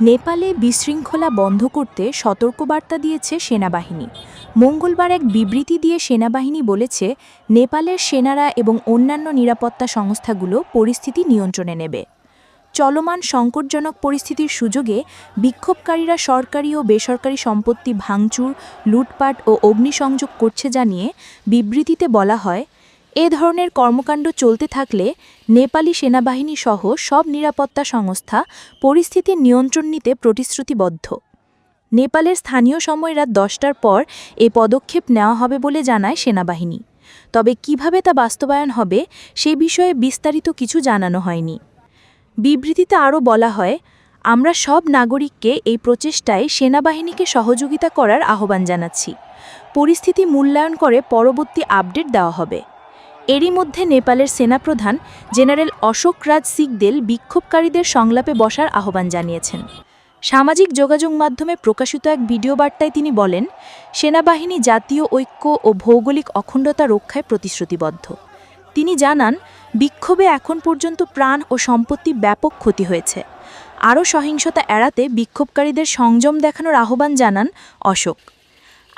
নেপালে বিশৃঙ্খলা বন্ধ করতে সতর্কবার্তা দিয়েছে সেনাবাহিনী। মঙ্গলবার এক বিবৃতি দিয়ে সেনাবাহিনী বলেছে, নেপালের সেনারা এবং অন্যান্য নিরাপত্তা সংস্থাগুলো পরিস্থিতি নিয়ন্ত্রণে নেবে। চলমান সংকটজনক পরিস্থিতির সুযোগে বিক্ষোভকারীরা সরকারি ও বেসরকারি সম্পত্তি ভাঙচুর, লুটপাট ও অগ্নিসংযোগ করছে জানিয়ে বিবৃতিতে বলা হয় এ ধরনের কর্মকাণ্ড চলতে থাকলে নেপালি সেনাবাহিনী সহ সব নিরাপত্তা সংস্থা পরিস্থিতির নিয়ন্ত্রণ নিতে প্রতিশ্রুতিবদ্ধ। নেপালের স্থানীয় সময় রাত দশটার পর এ পদক্ষেপ নেওয়া হবে বলে জানায় সেনাবাহিনী। তবে কীভাবে তা বাস্তবায়ন হবে সে বিষয়ে বিস্তারিত কিছু জানানো হয়নি। বিবৃতিতে আরও বলা হয়, আমরা সব নাগরিককে এই প্রচেষ্টায় সেনাবাহিনীকে সহযোগিতা করার আহ্বান জানাচ্ছি। পরিস্থিতি মূল্যায়ন করে পরবর্তী আপডেট দেওয়া হবে। এরই মধ্যে নেপালের সেনাপ্রধান জেনারেল অশোক রাজ সিগদেল বিক্ষোভকারীদের সংলাপে বসার আহ্বান জানিয়েছেন। সামাজিক যোগাযোগ মাধ্যমে প্রকাশিত এক ভিডিও বার্তায় তিনি বলেন, সেনাবাহিনী জাতীয় ঐক্য ও ভৌগোলিক অখণ্ডতা রক্ষায় প্রতিশ্রুতিবদ্ধ। তিনি জানান, বিক্ষোভে এখন পর্যন্ত প্রাণ ও সম্পত্তি ব্যাপক ক্ষতি হয়েছে। আরও সহিংসতা এড়াতে বিক্ষোভকারীদের সংযম দেখানোর আহ্বান জানান অশোক।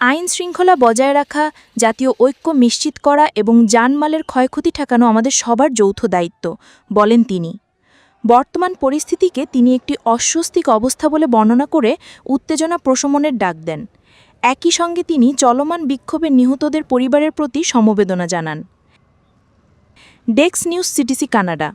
আইন শৃঙ্খলা বজায় রাখা, জাতীয় ঐক্য নিশ্চিত করা এবং জানমালের ক্ষয়ক্ষতি ঠেকানো আমাদের সবার যৌথ দায়িত্ব, বলেন তিনি। বর্তমান পরিস্থিতিকে তিনি একটি অস্বস্তিক অবস্থা বলে বর্ণনা করে উত্তেজনা প্রশমনের ডাক দেন। একই সঙ্গে তিনি চলমান বিক্ষোভে নিহতদের পরিবারের প্রতি সমবেদনা জানান। ডেক্স নিউজ সিটিসি কানাডা